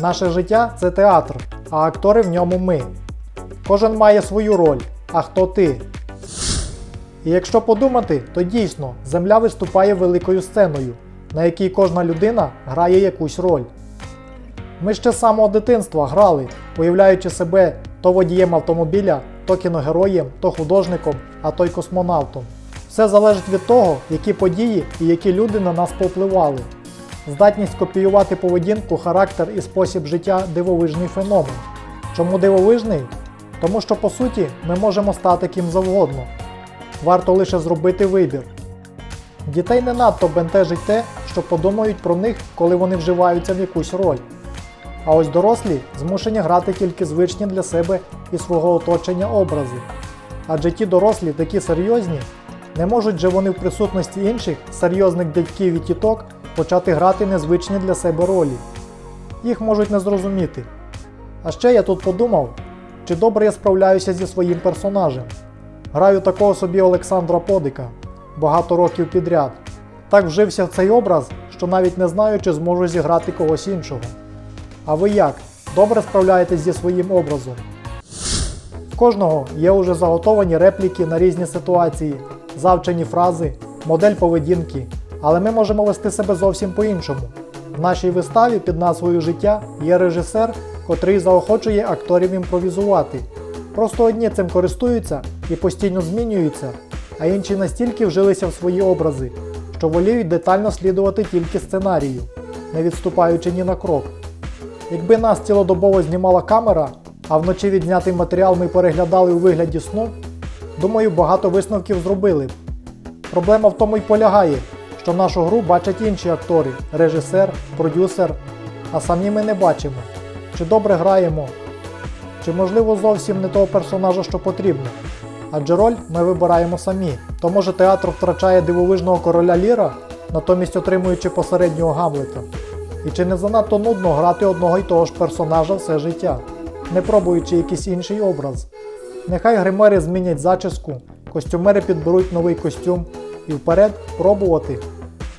Наше життя це театр, а актори в ньому ми. Кожен має свою роль, а хто ти? І якщо подумати, то дійсно земля виступає великою сценою, на якій кожна людина грає якусь роль. Ми ще з самого дитинства грали, уявляючи себе то водієм автомобіля, то кіногероєм, то художником, а то й космонавтом. Все залежить від того, які події і які люди на нас повпливали. Здатність копіювати поведінку, характер і спосіб життя дивовижний феномен. Чому дивовижний? Тому що по суті ми можемо стати ким завгодно. Варто лише зробити вибір. Дітей не надто бентежить те, що подумають про них, коли вони вживаються в якусь роль. А ось дорослі змушені грати тільки звичні для себе і свого оточення образи. Адже ті дорослі такі серйозні, не можуть же вони в присутності інших серйозних дядьків і тіток почати грати незвичні для себе ролі. Їх можуть не зрозуміти. А ще я тут подумав, чи добре я справляюся зі своїм персонажем. Граю такого собі Олександра Подика багато років підряд. Так вжився в цей образ, що навіть не знаю, чи зможу зіграти когось іншого. А ви як? Добре справляєтесь зі своїм образом? В кожного є уже заготовані репліки на різні ситуації, завчені фрази, модель поведінки, але ми можемо вести себе зовсім по-іншому. В нашій виставі під назвою Життя є режисер, котрий заохочує акторів імпровізувати. Просто одні цим користуються і постійно змінюються, а інші настільки вжилися в свої образи, що воліють детально слідувати тільки сценарію, не відступаючи ні на крок. Якби нас цілодобово знімала камера, а вночі відзнятий матеріал ми переглядали у вигляді сну, думаю, багато висновків зробили. Проблема в тому й полягає, що нашу гру бачать інші актори, режисер, продюсер, а самі ми не бачимо, чи добре граємо, чи можливо зовсім не того персонажа, що потрібно. Адже роль ми вибираємо самі. То може театр втрачає дивовижного короля Ліра, натомість отримуючи посереднього Гамлета. І чи не занадто нудно грати одного й того ж персонажа все життя, не пробуючи якийсь інший образ? Нехай гримери змінять зачіску, костюмери підберуть новий костюм і вперед пробувати.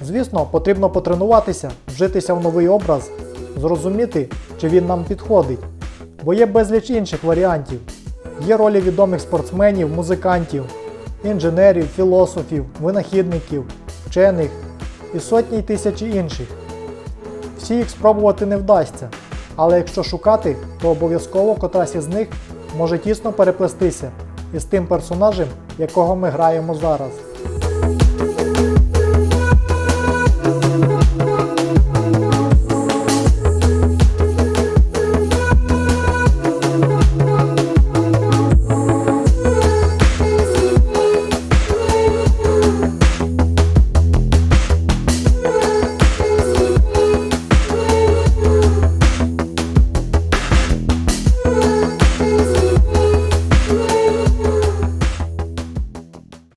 Звісно, потрібно потренуватися, вжитися в новий образ, зрозуміти, чи він нам підходить. Бо є безліч інших варіантів. Є ролі відомих спортсменів, музикантів, інженерів, філософів, винахідників, вчених і сотні й тисячі інших. Всі їх спробувати не вдасться, але якщо шукати, то обов'язково котрась із них може тісно переплестися із тим персонажем, якого ми граємо зараз.